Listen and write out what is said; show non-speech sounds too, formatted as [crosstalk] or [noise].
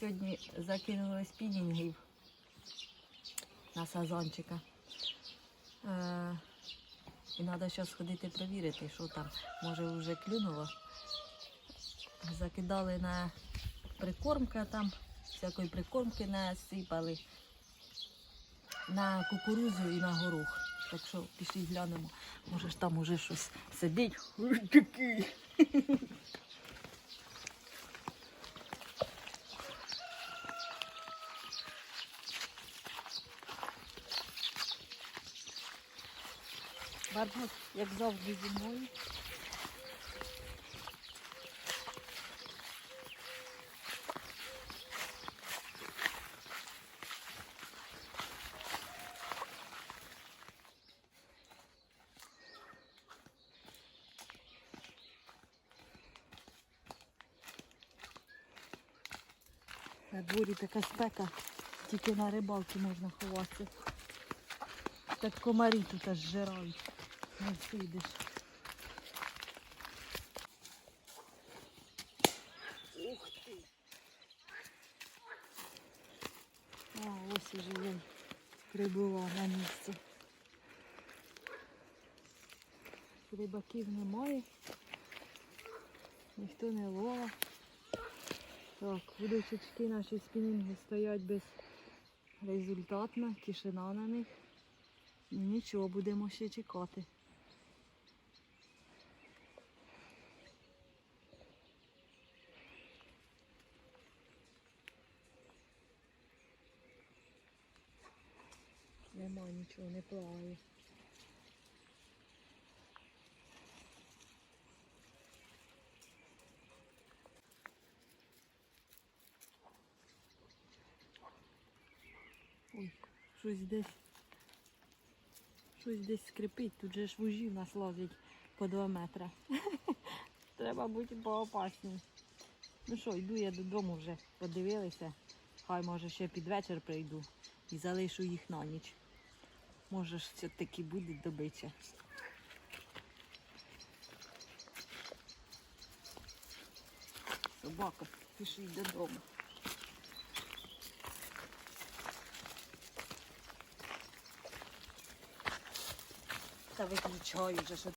Сьогодні закинули спінінгів на сазанчика. Е, і треба зараз сходити перевірити, що там. Може вже клюнуло. Закидали на прикормка там, всякої прикормки насипали на кукурузу і на горох. Так що пішли глянемо. Може ж там уже щось сидить. Барбос, як завжди зі мною. На дворі така спека, тільки на рибалці можна ховатися. Так комарі тут аж жирають. Не всидиш. Ух ти. А, ось уже я прибула на місце. Рибаків немає. Ніхто не ловить. Так, удочечки наші спінінги стоять безрезультатно, тишина на них. Нічого, будемо ще чекати. Нема нічого, не плаває. Ой, щось десь. Щось десь скрипить, тут же ж вужі в нас лазять по 2 метри. [laughs] Треба бути поопасним. Ну що, йду я додому вже, подивилися. Хай може ще під вечір прийду і залишу їх на ніч. Може ж все-таки буде добича. Собака, пішли додому. Та виключаю вже, що